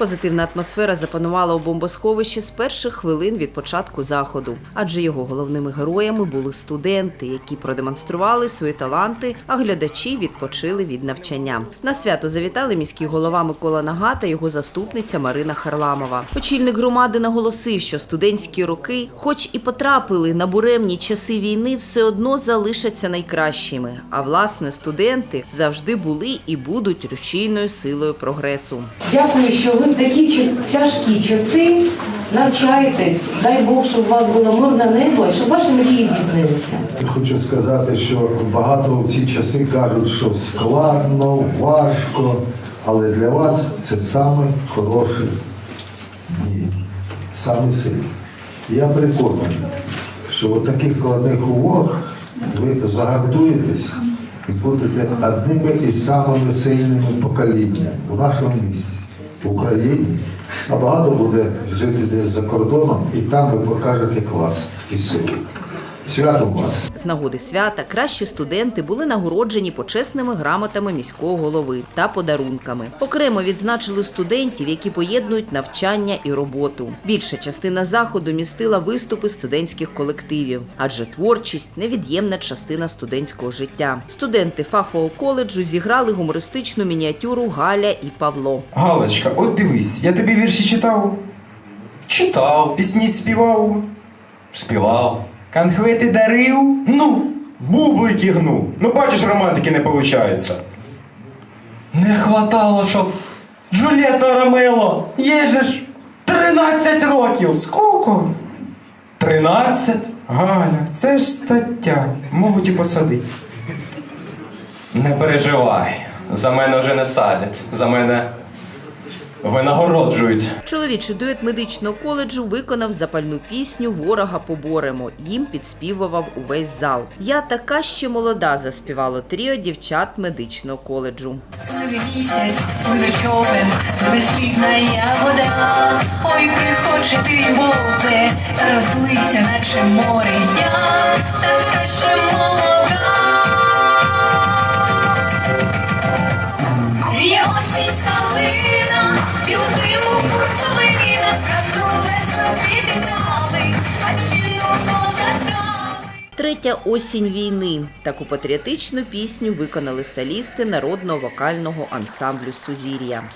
Позитивна атмосфера запанувала у бомбосховищі з перших хвилин від початку заходу, адже його головними героями були студенти, які продемонстрували свої таланти, а глядачі відпочили від навчання. На свято завітали міський голова Микола Нага та його заступниця Марина Харламова. Очільник громади наголосив, що студентські роки, хоч і потрапили на буремні часи війни, все одно залишаться найкращими. А власне студенти завжди були і будуть рушійною силою прогресу. Дякую, що ви в такі тяжкі часи навчаєтесь. Дай Бог, щоб у вас було мирне небо, і щоб ваші мрії здійснилися. Хочу сказати, що багато в ці часи кажуть, що складно, важко, але для вас це саме хороший дні, саме сильний. Я переконаний, що в таких складних умовах ви загартуєтесь і будете одними із самими сильними поколіннями у нашому місті, в Україні. А багато буде жити десь за кордоном, і там ви покажете клас і силу. Святом вас! З нагоди свята кращі студенти були нагороджені почесними грамотами міського голови та подарунками. Окремо відзначили студентів, які поєднують навчання і роботу. Більша частина заходу містила виступи студентських колективів, адже творчість невід'ємна частина студентського життя. Студенти фахового коледжу зіграли гумористичну мініатюру Галя і Павло. Галочка, от дивись, я тобі вірші читав, Читав, пісні співав, співав. Конфети дарив, ну, бублики гну. Ну бачиш, романтики не виходить. Не хватало, щоб Джульєта Ромело, їй же ж 13 років. Скільки? 13? Галя, це ж стаття. Можуть і посадити. Не переживай. За мене вже не садять. За мене винагороджують. Чоловічий дует медичного коледжу виконав запальну пісню Ворога поборемо. Їм підспівував увесь зал. Я така ще молода заспівало тріо дівчат медичного коледжу. Місяць, човен, безслідна я вода. Ой, прихоче ти, розлися, наче море я, така ще молода. Третя осінь війни. Таку патріотичну пісню виконали солісти народного вокального ансамблю Сузір'я.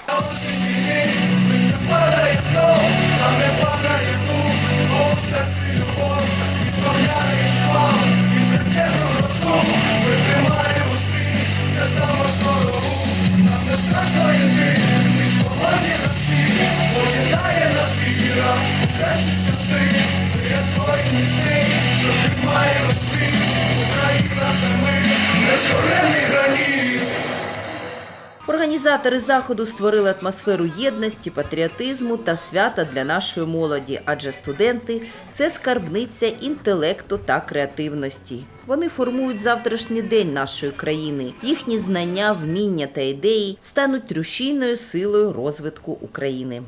Організатори заходу створили атмосферу єдності, патріотизму та свята для нашої молоді, адже студенти це скарбниця інтелекту та креативності. Вони формують завтрашній день нашої країни. Їхні знання, вміння та ідеї стануть рушійною силою розвитку України.